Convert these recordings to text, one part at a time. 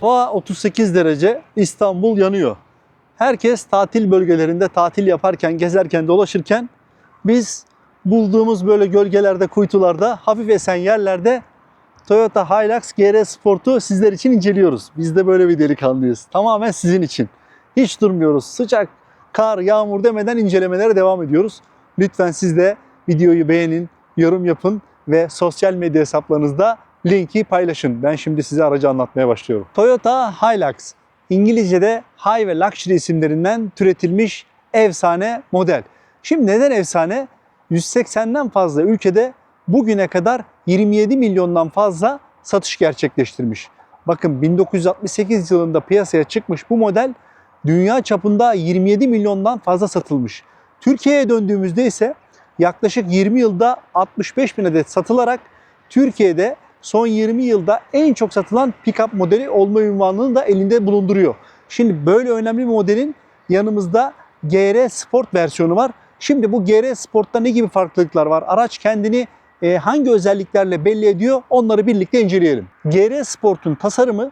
Hava 38 derece İstanbul yanıyor. Herkes tatil bölgelerinde tatil yaparken, gezerken, dolaşırken biz bulduğumuz böyle gölgelerde, kuytularda, hafif esen yerlerde Toyota Hilux GR Sport'u sizler için inceliyoruz. Biz de böyle bir delikanlıyız. Tamamen sizin için. Hiç durmuyoruz. Sıcak, kar, yağmur demeden incelemelere devam ediyoruz. Lütfen siz de videoyu beğenin, yorum yapın ve sosyal medya hesaplarınızda linki paylaşın. Ben şimdi size aracı anlatmaya başlıyorum. Toyota Hilux. İngilizce'de High ve Luxury isimlerinden türetilmiş efsane model. Şimdi neden efsane? 180'den fazla ülkede bugüne kadar 27 milyondan fazla satış gerçekleştirmiş. Bakın 1968 yılında piyasaya çıkmış bu model dünya çapında 27 milyondan fazla satılmış. Türkiye'ye döndüğümüzde ise yaklaşık 20 yılda 65 bin adet satılarak Türkiye'de son 20 yılda en çok satılan pick-up modeli olma ünvanını da elinde bulunduruyor. Şimdi böyle önemli bir modelin yanımızda GR Sport versiyonu var. Şimdi bu GR Sport'ta ne gibi farklılıklar var? Araç kendini e, hangi özelliklerle belli ediyor? Onları birlikte inceleyelim. GR Sport'un tasarımı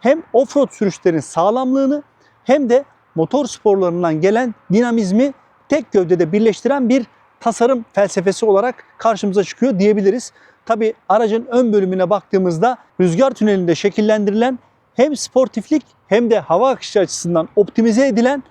hem offroad sürüşlerin sağlamlığını hem de motor sporlarından gelen dinamizmi tek gövdede birleştiren bir tasarım felsefesi olarak karşımıza çıkıyor diyebiliriz. Tabi aracın ön bölümüne baktığımızda rüzgar tünelinde şekillendirilen hem sportiflik hem de hava akışı açısından optimize edilen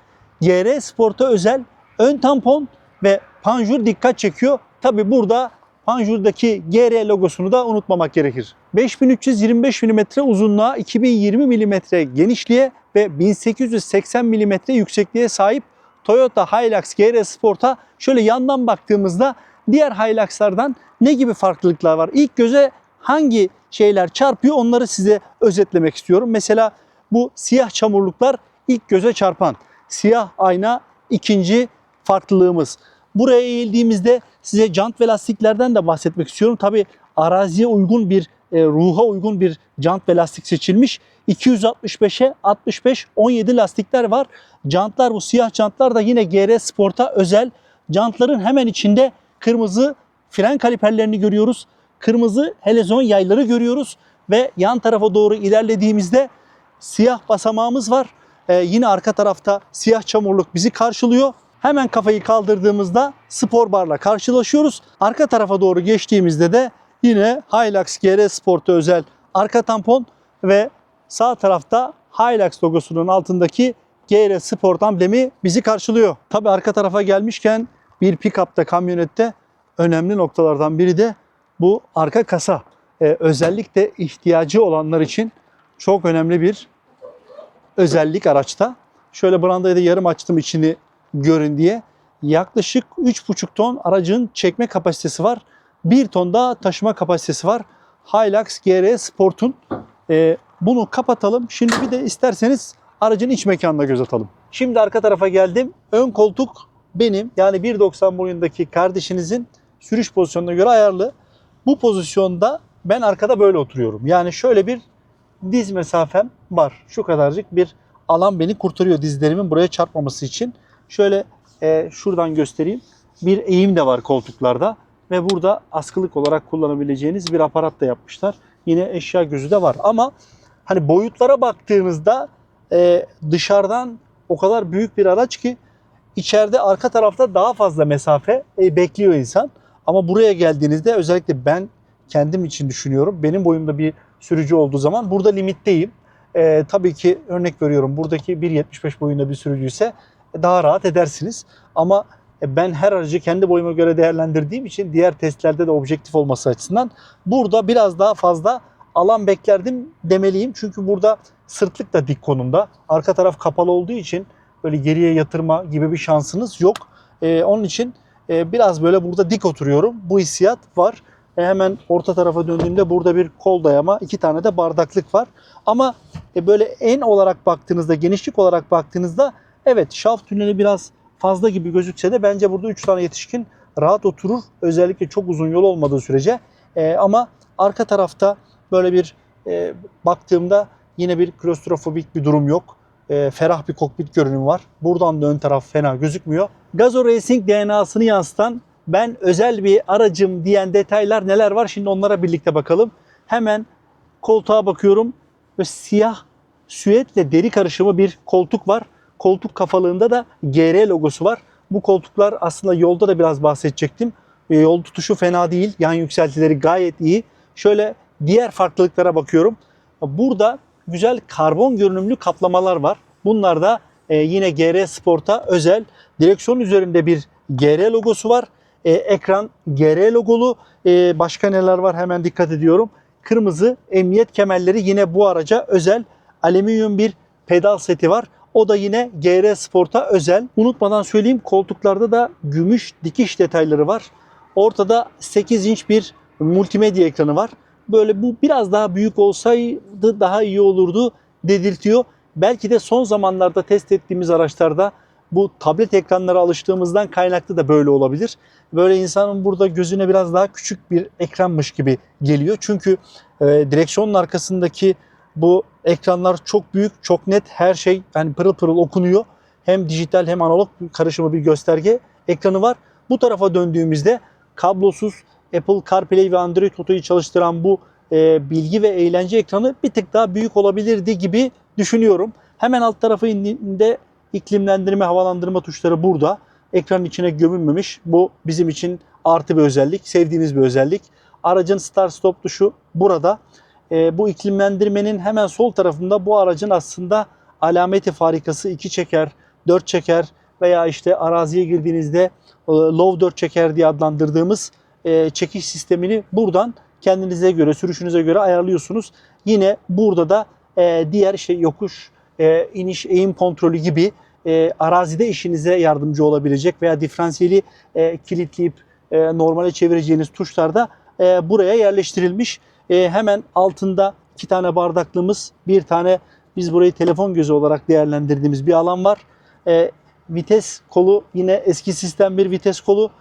GR Sport'a özel ön tampon ve panjur dikkat çekiyor. Tabi burada panjurdaki GR logosunu da unutmamak gerekir. 5325 mm uzunluğa, 2020 mm genişliğe ve 1880 mm yüksekliğe sahip Toyota Hilux GR Sport'a şöyle yandan baktığımızda diğer Hilux'lardan ne gibi farklılıklar var? İlk göze hangi şeyler çarpıyor onları size özetlemek istiyorum. Mesela bu siyah çamurluklar ilk göze çarpan. Siyah ayna ikinci farklılığımız. Buraya eğildiğimizde size jant ve lastiklerden de bahsetmek istiyorum. Tabi araziye uygun bir, e, ruha uygun bir jant ve lastik seçilmiş. 265'e 65 17 lastikler var. Jantlar bu siyah jantlar da yine GR Sport'a özel. Jantların hemen içinde kırmızı fren kaliperlerini görüyoruz. Kırmızı helezon yayları görüyoruz ve yan tarafa doğru ilerlediğimizde siyah basamağımız var. Ee, yine arka tarafta siyah çamurluk bizi karşılıyor. Hemen kafayı kaldırdığımızda spor barla karşılaşıyoruz. Arka tarafa doğru geçtiğimizde de yine Hilux GR Sport'a özel arka tampon ve sağ tarafta Hilux logosunun altındaki GR Sport amblemi bizi karşılıyor. Tabi arka tarafa gelmişken bir pick-up'ta, kamyonette önemli noktalardan biri de bu arka kasa. Ee, özellikle ihtiyacı olanlar için çok önemli bir özellik araçta. Şöyle brandayı da yarım açtım içini görün diye. Yaklaşık 3,5 ton aracın çekme kapasitesi var. 1 ton da taşıma kapasitesi var. Hilux GR Sport'un. Ee, bunu kapatalım. Şimdi bir de isterseniz aracın iç mekanına göz atalım. Şimdi arka tarafa geldim. Ön koltuk benim yani 1.90 boyundaki kardeşinizin sürüş pozisyonuna göre ayarlı. Bu pozisyonda ben arkada böyle oturuyorum. Yani şöyle bir diz mesafem var. Şu kadarcık bir alan beni kurtarıyor dizlerimin buraya çarpmaması için. Şöyle e, şuradan göstereyim. Bir eğim de var koltuklarda ve burada askılık olarak kullanabileceğiniz bir aparat da yapmışlar. Yine eşya gözü de var ama hani boyutlara baktığınızda e, dışarıdan o kadar büyük bir araç ki içeride arka tarafta daha fazla mesafe e, bekliyor insan. Ama buraya geldiğinizde özellikle ben kendim için düşünüyorum. Benim boyumda bir sürücü olduğu zaman burada limitteyim. E, tabii ki örnek veriyorum buradaki 1.75 boyunda bir sürücü ise daha rahat edersiniz. Ama e, ben her aracı kendi boyuma göre değerlendirdiğim için diğer testlerde de objektif olması açısından burada biraz daha fazla alan beklerdim demeliyim. Çünkü burada sırtlık da dik konumda. Arka taraf kapalı olduğu için böyle geriye yatırma gibi bir şansınız yok. Ee, onun için e, biraz böyle burada dik oturuyorum. Bu hissiyat var. E, hemen orta tarafa döndüğümde burada bir kol dayama, iki tane de bardaklık var. Ama e, böyle en olarak baktığınızda, genişlik olarak baktığınızda evet şaft tüneli biraz fazla gibi gözükse de bence burada 3 tane yetişkin rahat oturur. Özellikle çok uzun yol olmadığı sürece. E, ama arka tarafta böyle bir e, baktığımda yine bir klostrofobik bir durum yok. E, ferah bir kokpit görünümü var. Buradan da ön taraf fena gözükmüyor. Gazo Racing DNA'sını yansıtan ben özel bir aracım diyen detaylar neler var? Şimdi onlara birlikte bakalım. Hemen koltuğa bakıyorum ve siyah süetle deri karışımı bir koltuk var. Koltuk kafalığında da GR logosu var. Bu koltuklar aslında yolda da biraz bahsedecektim. E, yol tutuşu fena değil. Yan yükseltileri gayet iyi. Şöyle diğer farklılıklara bakıyorum. Burada güzel karbon görünümlü kaplamalar var. Bunlar da e, yine GR Sport'a özel. Direksiyon üzerinde bir GR logosu var. E, ekran GR logolu. E, başka neler var hemen dikkat ediyorum. Kırmızı emniyet kemerleri yine bu araca özel. Alüminyum bir pedal seti var. O da yine GR Sport'a özel. Unutmadan söyleyeyim koltuklarda da gümüş dikiş detayları var. Ortada 8 inç bir multimedya ekranı var. Böyle bu biraz daha büyük olsaydı daha iyi olurdu dedirtiyor. Belki de son zamanlarda test ettiğimiz araçlarda bu tablet ekranlara alıştığımızdan kaynaklı da böyle olabilir. Böyle insanın burada gözüne biraz daha küçük bir ekranmış gibi geliyor. Çünkü e, direksiyonun arkasındaki bu ekranlar çok büyük, çok net, her şey yani pırıl pırıl okunuyor. Hem dijital hem analog karışımı bir gösterge ekranı var. Bu tarafa döndüğümüzde kablosuz Apple CarPlay ve Android Auto'yu çalıştıran bu e, bilgi ve eğlence ekranı bir tık daha büyük olabilirdi gibi düşünüyorum. Hemen alt tarafı indiğinde iklimlendirme, havalandırma tuşları burada. Ekranın içine gömülmemiş. Bu bizim için artı bir özellik, sevdiğimiz bir özellik. Aracın start stop tuşu burada. E, bu iklimlendirmenin hemen sol tarafında bu aracın aslında alameti farikası iki çeker, dört çeker veya işte araziye girdiğinizde e, low 4 çeker diye adlandırdığımız e, çekiş sistemini buradan kendinize göre, sürüşünüze göre ayarlıyorsunuz. Yine burada da e, diğer şey yokuş, e, iniş, eğim kontrolü gibi arazide işinize yardımcı olabilecek veya diferansiyeli kilitleyip e, normale çevireceğiniz tuşlar da e, buraya yerleştirilmiş. Hemen altında iki tane bardaklığımız, bir tane biz burayı telefon gözü olarak değerlendirdiğimiz bir alan var. Vites kolu yine eski sistem bir vites kolu.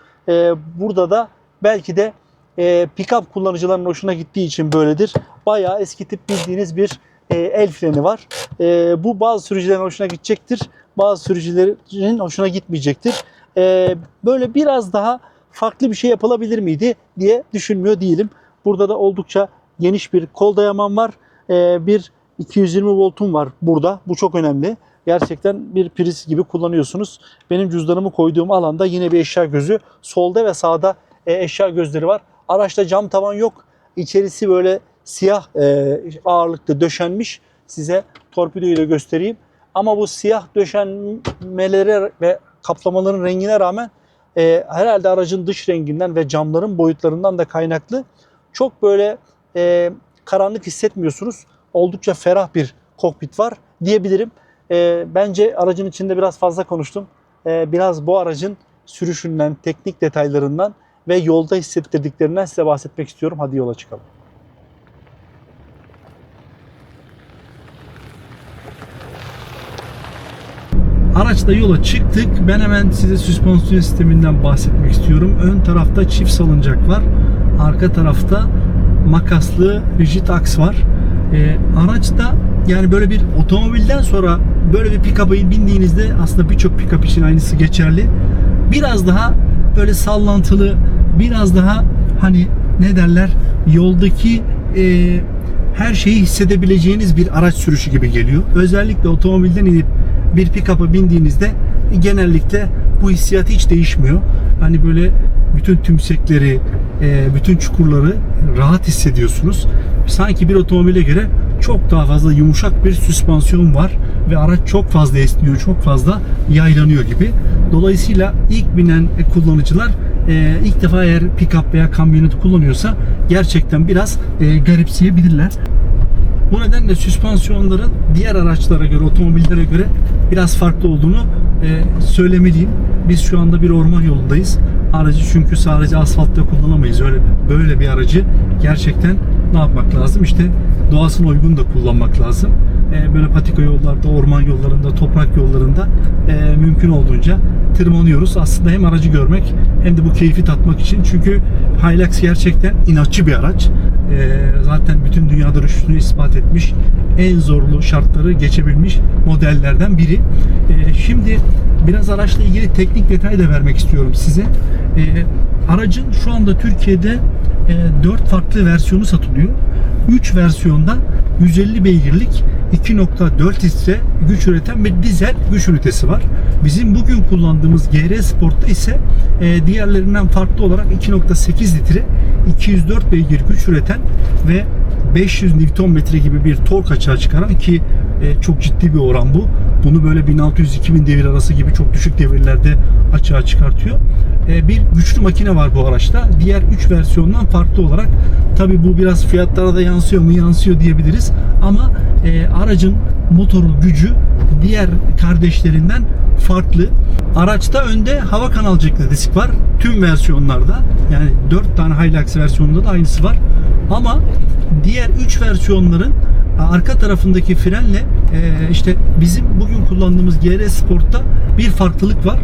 Burada da belki de e, pick-up kullanıcıların hoşuna gittiği için böyledir. Bayağı eski tip bildiğiniz bir e, el freni var. E, bu bazı sürücülerin hoşuna gidecektir. Bazı sürücülerin hoşuna gitmeyecektir. E, böyle biraz daha farklı bir şey yapılabilir miydi diye düşünmüyor değilim. Burada da oldukça geniş bir kol dayaman var. E, bir 220 voltum var burada. Bu çok önemli. Gerçekten bir priz gibi kullanıyorsunuz. Benim cüzdanımı koyduğum alanda yine bir eşya gözü. Solda ve sağda e, eşya gözleri var. Araçta cam tavan yok. İçerisi böyle siyah e, ağırlıklı döşenmiş. Size torpidoyu da göstereyim. Ama bu siyah döşenmelere ve kaplamaların rengine rağmen e, herhalde aracın dış renginden ve camların boyutlarından da kaynaklı çok böyle e, karanlık hissetmiyorsunuz. Oldukça ferah bir kokpit var diyebilirim. E, bence aracın içinde biraz fazla konuştum. E, biraz bu aracın sürüşünden, teknik detaylarından ve yolda hissettirdiklerinden size bahsetmek istiyorum. Hadi yola çıkalım. Araçla yola çıktık. Ben hemen size süspansiyon sisteminden bahsetmek istiyorum. Ön tarafta çift salıncak var. Arka tarafta makaslı rigid aks var. Ee, araçta yani böyle bir otomobilden sonra böyle bir pick-up'a bindiğinizde aslında birçok pick-up için aynısı geçerli. Biraz daha böyle sallantılı, biraz daha hani ne derler yoldaki e, her şeyi hissedebileceğiniz bir araç sürüşü gibi geliyor. Özellikle otomobilden inip bir pick-up'a bindiğinizde genellikle bu hissiyat hiç değişmiyor. Hani böyle bütün tümsekleri, e, bütün çukurları rahat hissediyorsunuz. Sanki bir otomobile göre çok daha fazla yumuşak bir süspansiyon var ve araç çok fazla esniyor, çok fazla yaylanıyor gibi. Dolayısıyla ilk binen kullanıcılar e, ilk defa eğer pick-up veya kamyonet kullanıyorsa gerçekten biraz e, garipseyebilirler. Bu nedenle süspansiyonların diğer araçlara göre, otomobillere göre biraz farklı olduğunu e, söylemeliyim. Biz şu anda bir orman yolundayız. Aracı çünkü sadece asfaltta kullanamayız. Öyle böyle bir aracı gerçekten ne yapmak lazım? İşte doğasına uygun da kullanmak lazım. E, böyle patika yollarda, orman yollarında, toprak yollarında e, mümkün olduğunca tırmanıyoruz. Aslında hem aracı görmek hem de bu keyfi tatmak için. Çünkü Hilux gerçekten inatçı bir araç. E, zaten bütün dünyada rüştünü ispat etmiş. En zorlu şartları geçebilmiş modellerden biri. Şimdi biraz araçla ilgili teknik detay da vermek istiyorum size. Aracın şu anda Türkiye'de e, 4 farklı versiyonu satılıyor. 3 versiyonda 150 beygirlik 2.4 litre güç üreten bir dizel güç ünitesi var. Bizim bugün kullandığımız GR Sport'ta ise e, diğerlerinden farklı olarak 2.8 litre 204 beygir güç üreten ve 500 Nm gibi bir tork açığa çıkaran ki e, çok ciddi bir oran bu. Bunu böyle 1600-2000 devir arası gibi çok düşük devirlerde açığa çıkartıyor. E, bir güçlü makine var bu araçta. Diğer 3 versiyondan farklı olarak tabi bu biraz fiyatlara da yansıyor mu yansıyor diyebiliriz. Ama e, aracın motoru gücü diğer kardeşlerinden farklı. Araçta önde hava kanalcıklı disk var. Tüm versiyonlarda yani 4 tane Hilux versiyonunda da aynısı var. Ama diğer 3 versiyonların arka tarafındaki frenle e, işte bizim bugün kullandığımız GR Sport'ta bir farklılık var.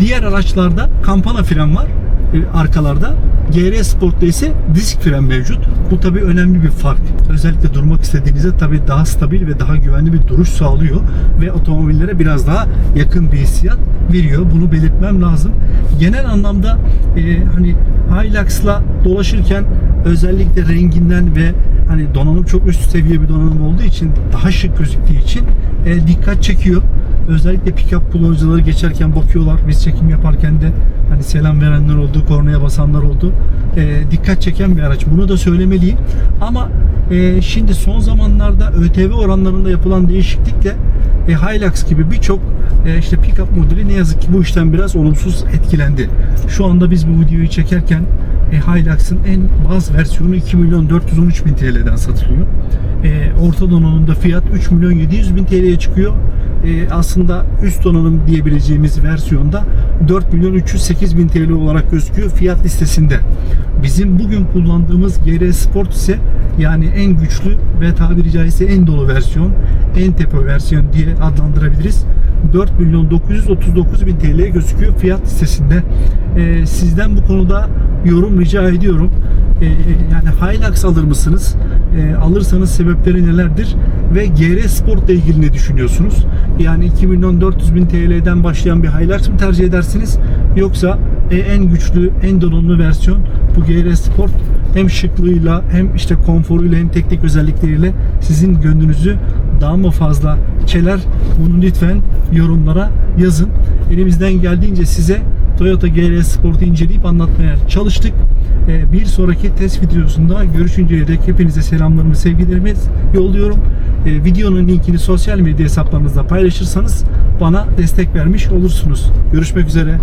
Diğer araçlarda kampana fren var e, arkalarda. GR Sport'ta ise disk fren mevcut. Bu tabii önemli bir fark. Özellikle durmak istediğinizde tabii daha stabil ve daha güvenli bir duruş sağlıyor ve otomobillere biraz daha yakın bir hissiyat veriyor. Bunu belirtmem lazım. Genel anlamda e, hani Hilux'la dolaşırken özellikle renginden ve hani donanım çok üst seviye bir donanım olduğu için daha şık gözüktüğü için e, dikkat çekiyor. Özellikle pick-up kullanıcıları geçerken bakıyorlar. Biz çekim yaparken de hani selam verenler oldu, kornaya basanlar oldu. E, dikkat çeken bir araç. Bunu da söylemeliyim. Ama e, şimdi son zamanlarda ÖTV oranlarında yapılan değişiklikle e, Hilux gibi birçok e, işte pick-up modeli ne yazık ki bu işten biraz olumsuz etkilendi. Şu anda biz bu videoyu çekerken e, Hilux'ın en baz versiyonu 2 milyon 413 bin TL'den satılıyor. E, orta donanımda fiyat 3 milyon 700 bin TL'ye çıkıyor. E, aslında üst donanım diyebileceğimiz versiyonda 4 milyon 308 bin TL olarak gözüküyor fiyat listesinde. Bizim bugün kullandığımız GR Sport ise yani en güçlü ve tabiri caizse en dolu versiyon, en tepe versiyon diye adlandırabiliriz. 4 milyon 939 bin TL gözüküyor fiyat listesinde. Ee, sizden bu konuda yorum rica ediyorum. Ee, yani Hilux alır mısınız? Ee, alırsanız sebepleri nelerdir? Ve GR Sport'la ilgili ne düşünüyorsunuz? Yani 2 milyon 400 bin TL'den başlayan bir Hilux mı tercih edersiniz? Yoksa e, en güçlü, en donanımlı versiyon bu GR Sport hem şıklığıyla hem işte konforuyla hem teknik özellikleriyle sizin gönlünüzü daha mı fazla çeler? Bunu lütfen yorumlara yazın. Elimizden geldiğince size Toyota GR Sport'u inceleyip anlatmaya çalıştık. Ee, Bir sonraki test videosunda görüşünceye dek hepinize selamlarımı, sevgilerimi yolluyorum. Ee, Videonun linkini sosyal medya hesaplarınızda paylaşırsanız bana destek vermiş olursunuz. Görüşmek üzere.